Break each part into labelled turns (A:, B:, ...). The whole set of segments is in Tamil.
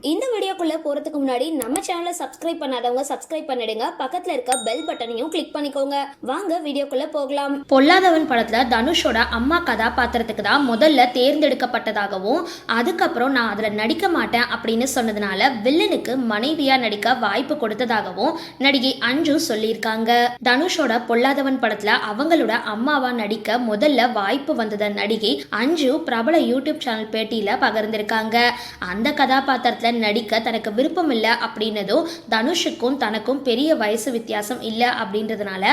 A: இந்த வீடியோக்குள்ளே போகிறதுக்கு முன்னாடி நம்ம சேனலை சப்ஸ்கிரைப் பண்ணாதவங்க சப்ஸ்கிரைப் பண்ணிடுங்க. பக்கத்தில் இருக்க பெல் பட்டனையும் கிளிக் பண்ணிக்கோங்க. வாங்க வீடியோக்குள்ளே போகலாம்.
B: பொல்லாதவன் படத்தில் தனுஷோட அம்மா கதாபாத்திரத்துக்கு தான் முதல்ல தேர்ந்தெடுக்கப்பட்டதாகவும் அதுக்கப்புறம் நான் அதில் நடிக்க மாட்டேன் அப்படின்னு சொன்னதுனால வில்லனுக்கு மனைவியாக நடிக்க வாய்ப்பு கொடுத்ததாகவும் நடிகை அஞ்சு சொல்லியிருக்காங்க. தனுஷோட பொல்லாதவன் படத்தில் அவங்களோட அம்மாவா நடிக்க முதல்ல வாய்ப்பு வந்தத நடிகை அஞ்சு பிரபல யூடியூப் சேனல் பேட்டியில் பகிர்ந்திருக்காங்க. அந்த கதாபாத்திரத்தில் நடிக்க தனக்கு விருப்பம் இல்லை அப்படின்னதும் தனுஷுக்கும் தனக்கும் பெரிய வயசு வித்தியாசம் இல்லை அப்படின்றதுனால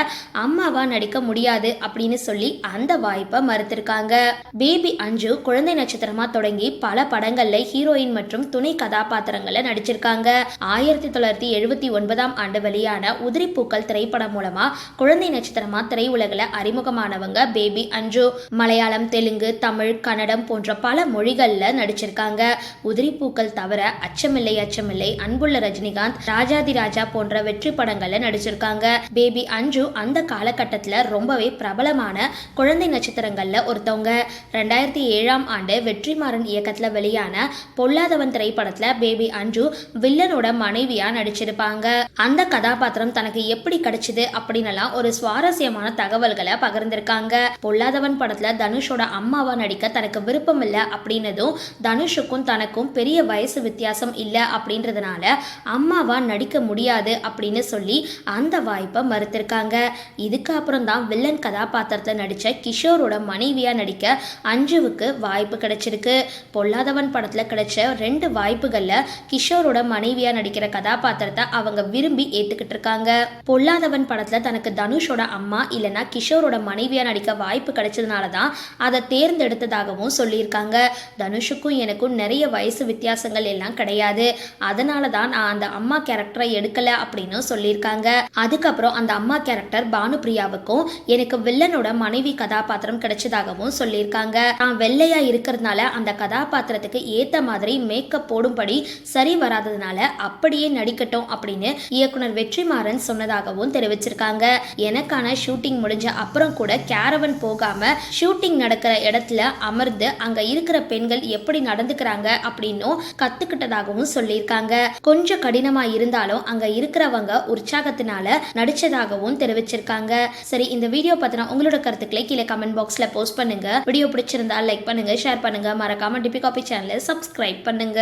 B: அம்மாவா நடிக்க முடியாது அப்படின்னு சொல்லி அந்த வாய்ப்பை மறுத்திருக்காங்க. பேபி அஞ்சு குழந்தை நட்சத்திரமா தொடங்கி பல படங்கள்ல ஹீரோயின் மற்றும் துணை கதாபாத்திரங்களை நடிச்சிருக்காங்க. ஆயிரத்தி தொள்ளாயிரத்தி எழுபத்தி ஒன்பதாம் ஆண்டு வெளியான உதிரி பூக்கள் திரைப்படம் மூலமா குழந்தை நட்சத்திரமா திரையுலகில் அறிமுகமானவங்க பேபி அஞ்சு. மலையாளம் தெலுங்கு தமிழ் கன்னடம் போன்ற பல மொழிகள்ல நடிச்சிருக்காங்க. உதிரி பூக்கள் தவிர அச்சமில்லை அச்சமில்லை அன்புள்ள ரஜினிகாந்த் ராஜாதி ராஜா போன்ற வெற்றி படங்கள்ல நடிச்சிருக்காங்க. பேபி அஞ்சு அந்த காலகட்டத்தில் ரொம்பவே பிரபலமான குழந்தை நட்சத்திரங்கள்ல ஒருத்தவங்க. ரெண்டாயிரத்தி ஏழாம் ஆண்டு வெற்றிமாறன் இயக்கத்தில் வெளியான பொல்லாதவன் திரைப்படத்துல பேபி அஞ்சு வில்லனோட மனைவியா நடிச்சிருப்பாங்க. அந்த கதாபாத்திரம் தனக்கு எப்படி கிடைச்சது அப்படின்னலாம் ஒரு சுவாரஸ்யமான தகவல்களை பகிர்ந்திருக்காங்க. பொல்லாதவன் படத்துல தனுஷோட அம்மாவா நடிக்க தனக்கு விருப்பம் இல்லை அப்படின்னதும் தனுஷுக்கும் தனக்கும் பெரிய வயசு வித்தியாசம் இல்லை அப்படின்றதுனால அம்மாவா நடிக்க முடியாது அப்படின்னு சொல்லி அந்த வாய்ப்பை மறுத்திருக்காங்க. இதுக்கப்புறம் தான் வில்லன் கதாபாத்திரத்தில் நடித்த கிஷோரோட மனைவியாக நடிக்க அஞ்சுவுக்கு வாய்ப்பு கிடைச்சிருக்கு. பொல்லாதவன் படத்தில் கிடைச்ச ரெண்டு வாய்ப்புகளில் கிஷோரோட மனைவியாக நடிக்கிற கதாபாத்திரத்தை அவங்க விரும்பி ஏற்றுக்கிட்டு இருக்காங்க பொல்லாதவன் படத்தில் தனக்கு தனுஷோட அம்மா இல்லைன்னா கிஷோரோட மனைவியாக நடிக்க வாய்ப்பு கிடைச்சதுனால தான் அதை தேர்ந்தெடுத்ததாகவும் சொல்லியிருக்காங்க. தனுஷுக்கும் எனக்கும் நிறைய வயசு வித்தியாசங்கள் எல்லாம் கிடையாது. அதனால தான் நான் அந்த அம்மா கேரக்டரை எடுக்கல அப்படின்னு சொல்லியிருக்காங்க. அதுக்கப்புறம் அந்த அம்மா கேரக்டர் பானுபிரியாவுக்கும் எனக்கு வில்லனோட மனைவி கதாபாத்திரம் கிடைச்சதாகவும் சொல்லியிருக்காங்க. நான் வெள்ளையா இருக்கிறதுனால அந்த கதாபாத்திரத்துக்கு ஏத்த மாதிரி மேக்கப் போடும்படி சரி வராததுனால அப்படியே நடிக்கட்டும் அப்படின்னு இயக்குனர் வெற்றிமாறன் சொன்னதாகவும் தெரிவிச்சிருக்காங்க. எனக்கான ஷூட்டிங் முடிஞ்ச அப்புறம் கூட கேரவன் போகாம ஷூட்டிங் நடக்கிற இடத்துல அமர்ந்து அங்க இருக்கிற பெண்கள் எப்படி நடந்துக்கிறாங்க அப்படின்னும் கத்துக்கிட்டதாகவும் சொல்லியிருக்காங்க. கொஞ்சம் கடினமா இருந்தாலும் அங்க இருக்கிறவங்க உற்சாகத்தினால நடிச்சதாகவும் தெரிவிச்சிருக்காங்க. சரி இந்த வீடியோ பத்தின உங்களோட கருத்துக்களை கீழே கமெண்ட் பாக்ஸ்ல போஸ்ட் பண்ணுங்க. வீடியோ பிடிச்சிருந்தா லைக் பண்ணுங்க ஷேர் பண்ணுங்க. மறக்காம டிபி காபி சேனலை சப்ஸ்கிரைப் பண்ணுங்க.